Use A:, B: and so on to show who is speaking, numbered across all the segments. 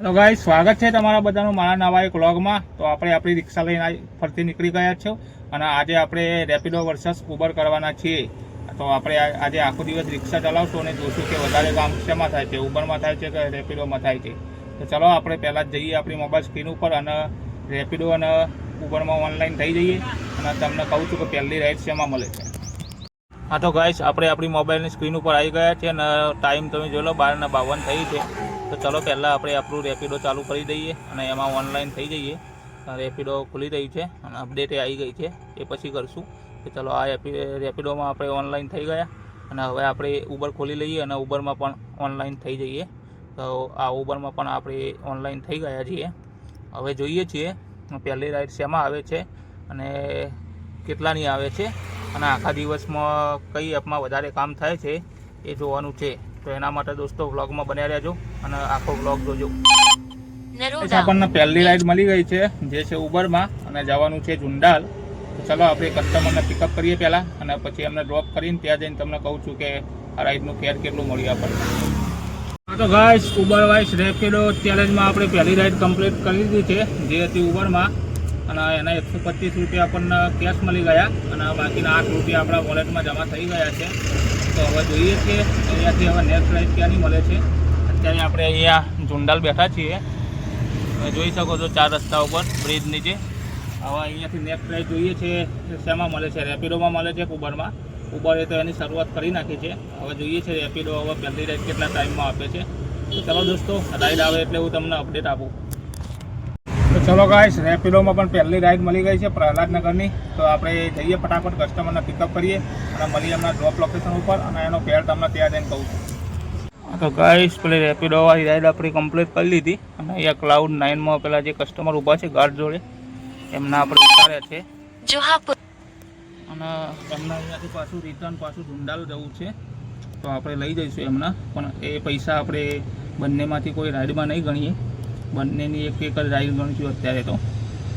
A: Hello ગાઈ સ્વાગત છે તમારા બધાનું મારા નવા એક વ્લોગમાં. તો આપણે આપણી રિક્ષા લઈને ફરતી નીકળી ગયા છો. અને આજે આપણે રેપિડો વર્સસ ઉબર કરવાના છીએ. તો આપણે આજે આખો દિવસ રિક્ષા ચલાવશું અને જોશું કે વધારે કામ શેમાં થાય છે, ઉબરમાં થાય છે કે રેપિડોમાં થાય છે. તો ચલો આપણે પહેલાં જઈએ આપણી મોબાઈલ સ્ક્રીન ઉપર અને રેપિડો અને ઉબરમાં ઓનલાઈન થઈ જઈએ. અને તમને કહું છું કે પહેલી રાઈડ શેમાં મળે છે. હા તો ગાઈસ આપણે આપણી મોબાઈલની સ્ક્રીન ઉપર આવી ગયા છે અને ટાઈમ તમે જોઈ લો બારના બાવન થઈ છે. તો ચલો પહેલાં આપણે આપણું રેપિડો ચાલુ કરી દઈએ અને એમાં ઓનલાઈન થઈ જઈએ. રેપિડો ખુલી રહી છે અને અપડેટ આવી ગઈ છે. એ પછી કરશું. કે ચલો આ રેપી- રેપિડોમાં આપણે ઓનલાઈન થઈ ગયા અને હવે આપણે ઉબર ખોલી લઈએ અને ઉબરમાં પણ ઓનલાઈન થઈ જઈએ. તો આ ઉબરમાં પણ આપણે ઓનલાઈન થઈ ગયા છીએ. હવે જોઈએ છીએ પહેલી રાઈડ શેમાં આવે છે અને કેટલાની આવે છે અને આખા દિવસમાં કઈ એપમાં વધારે કામ થાય છે એ જોવાનું છે. તો એના માટે દોસ્તો વ્લોગમાં બન્યા રહેજો અને આખો વ્લોગ જોજો. આપણને પહેલી રાઈડ મળી ગઈ છે જે છે ઉબરમાં અને જવાનું છે જુંડાલ. તો ચલો આપણે કસ્ટમરને પિકઅપ કરીએ પહેલાં અને પછી એમને ડ્રોપ કરીને ત્યાં જઈને તમને કહું છું કે આ રાઈડનું ફેર કેટલું મળ્યું આપણને. તો ગાઈસ ઉબર વાઇસ રેપિડો ચેલેન્જમાં આપણે પહેલી રાઈડ કમ્પ્લીટ કરી દીધી છે જે હતી ઉબરમાં. અને એના એકસો પચીસ રૂપિયા આપણને કેશ મળી ગયા અને બાકીના આઠ રૂપિયા આપણા વોલેટમાં જમા થઈ ગયા છે. તો હવે જોઈએ છીએ અહીંયાથી હવે નેક્સ્ટ રાઈડ ક્યાંની મળે છે. અત્યારે આપણે અહીંયા ઝુંડાલ બેઠા છીએ. તમે જોઈ શકો છો ચાર રસ્તા ઉપર બ્રિજ નીચે. હવે અહીંયાથી નેક્સ્ટ રાઈડ જોઈએ છે શેમાં મળે છે. રેપિડોમાં મળે છે ઉબરમાં. ઉબરે તો એની શરૂઆત કરી નાખી છે. હવે જોઈએ છે રેપિડો હવે પહેલી રાઈડ કેટલા ટાઈમમાં આપે છે. ચલો દોસ્તો રાઈડ આવે એટલે હું તમને અપડેટ આપું. ચલો ગાઈસ રેપિડોમાં પણ પહેલી રાઈડ મળી ગઈ છે પ્રહલાદનગરની. તો આપણે જઈએ ફટાફટ કસ્ટમરને પિકઅપ કરીએ અને મળીએ એમના ડ્રોપ લોકેશન ઉપર અને એનો પેર તમને ત્યાં જઈને કહું છું. તો ગાઈસ પેલી રેપિડોવાળી રાઈડ આપણી કમ્પ્લીટ કરી લીધી અને અહીંયા ક્લાઉડ નાઇનમાં પેલા જે કસ્ટમર ઊભા છે ગાર્ડ જોડે એમના આપણે ઉતાર્યા છે. અને એમના અહીંયાથી પાછું રિટર્ન પાછું ઝુંડાલ જવું છે. તો આપણે લઈ જઈશું એમના પણ એ પૈસા આપણે બંનેમાંથી કોઈ રાઈડમાં નહીં ગણીએ. બંનેની એક એક જ રાઈડ ગણું છું અત્યારે તો.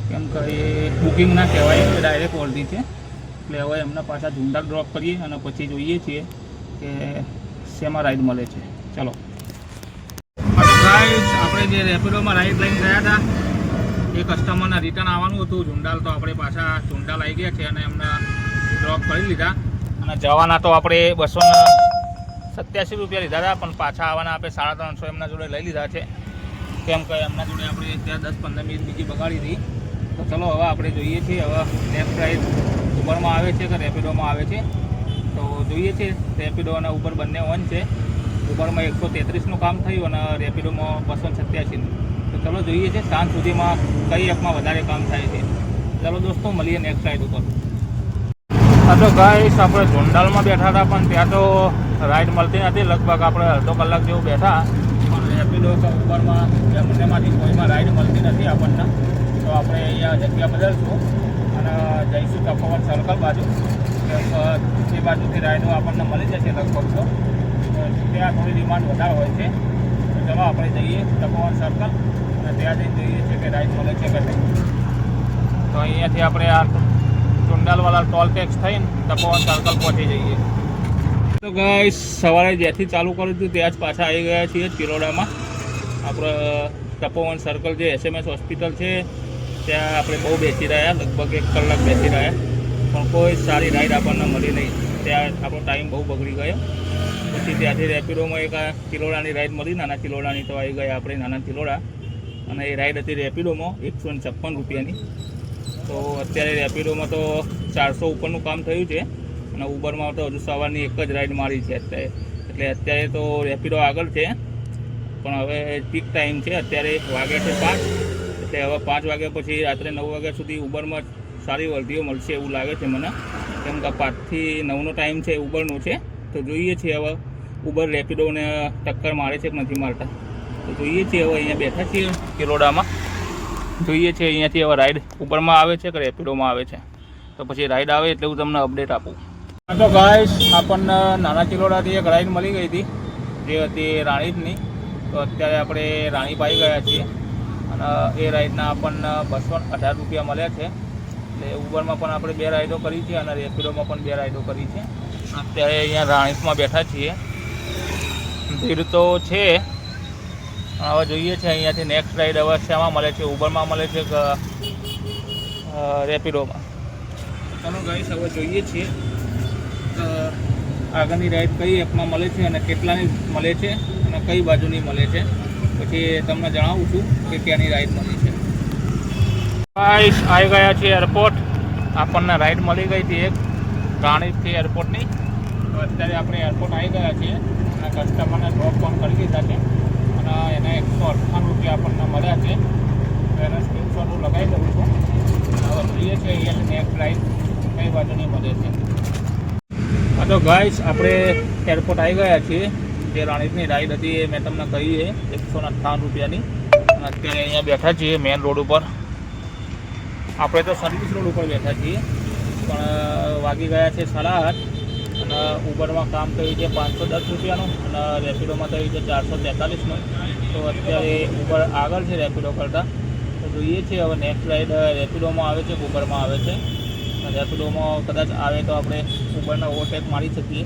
A: કેમ કે એ બુકિંગ ના કહેવાય ડાયરેક્ટ ઓર્ધી છે. એટલે હવે એમના પાછા ઝુંડા ડ્રોપ કરીએ અને પછી જોઈએ છીએ કે શેમાં રાઈડ મળે છે. ચલો. આપણે જે રેપિડોમાં રાઈડ લઈને ગયા હતા, એ કસ્ટમરના રિટર્ન આવવાનું હતું. ઝુંડાલ તો આપણે પાછા ઝુંડાલ આવી ગયા છે અને એમને ડ્રોપ કરી લીધા. અને જવાના તો આપણે બસો સત્યાસી રૂપિયા લીધા હતા, પણ પાછા આવવાના આપણે સાડા ત્રણસો એમના જોડે લઈ લીધા છે. કેમ કે એમના જોડે આપણે ત્યાં દસ પંદર મિનિટ બીજી બગાડી હતી. તો ચલો હવે આપણે જોઈએ છીએ, હવે નેક્સ્ટ રાઈડ ઉબરમાં આવે છે કે રેપિડોમાં આવે છે? તો જોઈએ છીએ રેપિડો અને ઉબર બંને ઓન છે. ઉબરમાં એકસો તેત્રીસનું કામ થયું અને રેપિડોમાં બસો સત્યાસીનું. તો ચલો જોઈએ છે, સાંજ સુધીમાં કઈ એપમાં વધારે કામ થાય છે. ચલો દોસ્તો, મળીએ નેક્સ્ટ રાઈડ ઉપર. હા તો ગાઈસ આપણે ઝુંડાલમાં બેઠા હતા પણ ત્યાં તો રાઈડ મળતી નથી. લગભગ આપણે અડધો કલાક જેવું બેઠા. કે ઉબરમાં એ કોઈમાં રાઈડ મળતી નથી આપણને. તો આપણે અહીંયા જગ્યા બદલશું અને જઈશું તપોવન સર્કલ બાજુ. તે બાજુથી રાઈડો આપણને મળી જશે લગભગ તો. ત્યાં થોડી ડિમાન્ડ વધારે હોય છે. તો ચલો આપણે જઈએ તપોવન સર્કલ અને ત્યાં જઈને જોઈએ છીએ કે રાઈડ મળે છે કે નહીં. તો અહીંયાથી આપણે આ ચુંડાલવાલા ટોલ ટેક્સ થઈને તપોવન સર્કલ પહોંચી જઈએ. તો ગાય સવારે જ્યાંથી ચાલુ કર્યું હતું, ત્યાં જ પાછા આવી ગયા છીએ ચિરોડામાં આપણે તપોવન સર્કલ જે એસએમએસ હોસ્પિટલ છે, ત્યાં આપણે બહુ બેસી રહ્યા, લગભગ એક કલાક બેસી રહ્યા. પણ કોઈ સારી રાઈડ આપણને મળી નહીં. ત્યાં આપણો ટાઈમ બહુ બગડી ગયો. પછી ત્યાંથી રેપિડોમાં એક ચિલોડાની રાઈડ મળી. નાના ચિલોડાની તો આવી ગયા આપણે નાના ચિલોડા અને એ રાઈડ હતી રેપિડોમાં, એકસો ને છપ્પન રૂપિયાની. તો અત્યારે રેપિડોમાં તો ચારસો ઉપરનું કામ થયું છે. અને ઉબરમાં તો હજુ સવારની એક જ રાઈડ મારી છે અત્યારે. એટલે અત્યારે તો રેપિડો આગળ છે. પણ હવે પીક ટાઈમ છે, અત્યારે વાગે છે પાંચ. એટલે હવે પાંચ વાગ્યા પછી રાત્રે નવ વાગ્યા સુધી ઉબરમાં સારી વર્દીઓ મળશે એવું લાગે છે મને. કેમ કે પાંચથી નવનો ટાઈમ છે ઉબરનો છે. તો જોઈએ છીએ હવે ઉબર રેપિડોને ટક્કર મારે છે કે નથી મારતા. તો જોઈએ છીએ હવે અહીંયા બેઠા છીએ કિરોડામાં જોઈએ છીએ અહીંયાથી હવે રાઈડ ઉબરમાં આવે છે કે રેપિડોમાં આવે છે. તો પછી રાઈડ આવે એટલે હું તમને અપડેટ આપું. તો ગાઈસ આપણને નાના ચિલોડાથી એક રાઈડ મળી ગઈ હતી. જે હતી રાણીજની તો અત્યારે આપણે રાણીબાઈ ગયા છીએ. અને એ રાઈડના આપણને બસો અઢાર રૂપિયા મળ્યા છે. એટલે ઉબરમાં પણ આપણે બે રાઈડો કરી છે અને રેપિડોમાં પણ બે રાઈડો કરી છે. અત્યારે અહીંયા રાણીપમાં બેઠા છીએ. ભીડ તો છે. હવે જોઈએ છે અહીંયાથી નેક્સ્ટ રાઈડ હવે શેમાં મળે છે? ઉબરમાં મળે છે રેપિડોમાં? ચાલો ગાઈસ હવે જોઈએ છીએ. આગળની રાઈડ કઈ એપમાં મળે છે અને કેટલાની મળે છે? અને કઈ બાજુની મળે છે. પછી તમને જણાવું છું કે ક્યાંની રાઈડ મળી છે. ગાઈસ આવી ગયા છે એરપોર્ટ આપણને રાઈડ મળી ગઈ હતી એક. રાણીથી એરપોર્ટની અત્યારે આપણે એરપોર્ટ આવી ગયા છીએ. અને કસ્ટમરને ડ્રોપ પણ કરી દીધા છે. અને એને એકસો અઠ્ઠાણું રૂપિયા આપણને મળ્યા છે. એના સ્ક્રીનશોટ હું લગાવી દઉં છું. હવે જોઈએ છે અહીંયા નેક્સ્ટ રાઈડ કઈ બાજુની મળે છે. હા તો ગાઈસ આપણે એરપોર્ટ આવી ગયા છીએ. જે રાણીપની રાઈડ હતી એ મેં તમને કહી એ એકસો અઠ્ઠાવન રૂપિયાની. અને અત્યારે અહીંયા બેઠા છીએ મેઇન રોડ ઉપર. આપણે તો સર્વિસ રોડ ઉપર બેઠા છીએ, પણ વાગી ગયા છે સાડા આઠ. અને ઉબરમાં કામ થયું છે પાંચસો દસ રૂપિયાનું અને રેપિડોમાં થયું છે ચારસો તેતાલીસનું. તો અત્યારે ઉબર આગળ છે રેપિડો કરતાં. તો જોઈએ છીએ હવે નેક્સ્ટ રાઈડ રેપિડોમાં આવે છે ઉબરમાં આવે છે. રેપિડોમાં કદાચ આવે તો આપણે ઉબરના ઓવરટેક મારી શકીએ.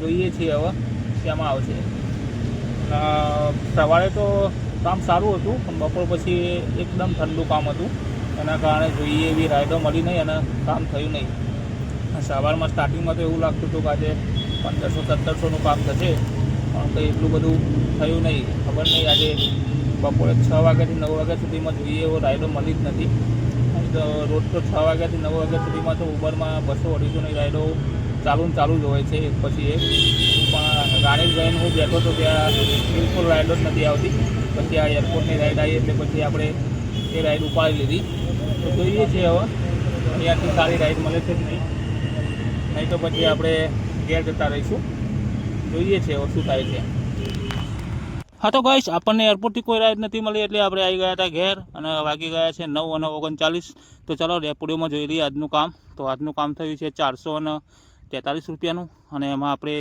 A: જોઈએ છીએ હવે. શેમાં આવશે સવારે તો કામ સારું હતું, પણ બપોર પછી એકદમ ઠંડુ કામ હતું. એના કારણે જોઈએ એવી રાઈડો મળી નહીં અને કામ થયું નહીં. સવારમાં સ્ટાર્ટિંગમાં તો એવું લાગતું હતું કે આજે પંદરસો, સત્તરસોનું કામ થશે, પણ કંઈ એટલું બધું થયું નહીં. ખબર નહીં આજે બપોરે છ વાગ્યાથી નવ વાગ્યા સુધીમાં જોઈએ એવો રાઈડો મળી જ નથી. રોજ તો છ વાગ્યાથી નવ વાગ્યા સુધીમાં તો ઉબરમાં બસો અઢીસોની રાઈડો ચાલુ ને ચાલુ જ હોય છે, એક પછી એક. પણ ગાડી હું બેઠો તો ત્યાં બિલકુલ રાઈડો જ નથી આવતી. પછી આ એરપોર્ટની રાઈડ આવી એટલે પછી આપણે એ રાઈડ ઉપાડી લીધી. તો જોઈએ છીએ હવે, અહીંયાથી સારી રાઈડ મળે છે કે નહીં. નહીં તો પછી આપણે ઘેર જતા રહીશું. જોઈએ છીએ હવે શું થાય છે. હા તો ગાઈશ આપણને એરપોર્ટથી કોઈ રાઈડ નથી મળી એટલે આપણે આવી ગયા હતા ઘેર અને વાગી ગયા છે નવ અને ઓગણચાલીસ. તો ચાલો રેપોડીઓમાં જોઈ લઈએ આજનું કામ. તો આજનું કામ થયું છે ચારસો અને તેતાલીસ રૂપિયાનું અને એમાં આપણે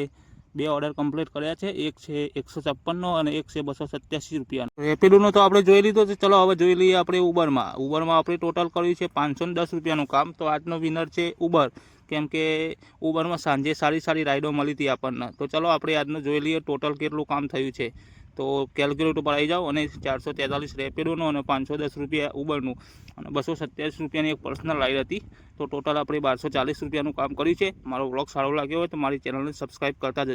A: બે ઓર્ડર કમ્પ્લીટ કર્યા છે. એક છે એકસો છપ્પનનો અને એક છે બસો સત્યાસી રૂપિયાનો. રેપિડોનો તો આપણે જોઈ લીધો છે. ચલો હવે જોઈ લઈએ આપણે ઉબરમાં. ઉબરમાં આપણે ટોટલ કર્યું છે પાંચસો દસ રૂપિયાનું કામ. તો આજનો વિનર છે ઉબર. કેમ કે ઉબરમાં સાંજે સારી સારી રાઈડો મળી હતી આપણને. તો ચલો આપણે આજનો જોઈ લઈએ ટોટલ કેટલું કામ થયું છે. તો કેલ્ક્યુલેટર ઉપર આવી જાઓ અને ચારસો તેતાલીસ રેપિડોનો અને પાંચસો દસ રૂપિયા ઉબરનું અને બસો સત્યાવીસ રૂપિયાની એક પર્સનલ રાઈડ હતી. તો ટોટલ આપણે બારસો ચાલીસ રૂપિયાનું કામ કર્યું છે. મારો બ્લોગ સારો લાગ્યો હોય તો મારી ચેનલને સબસ્ક્રાઈબ કરતા જજો.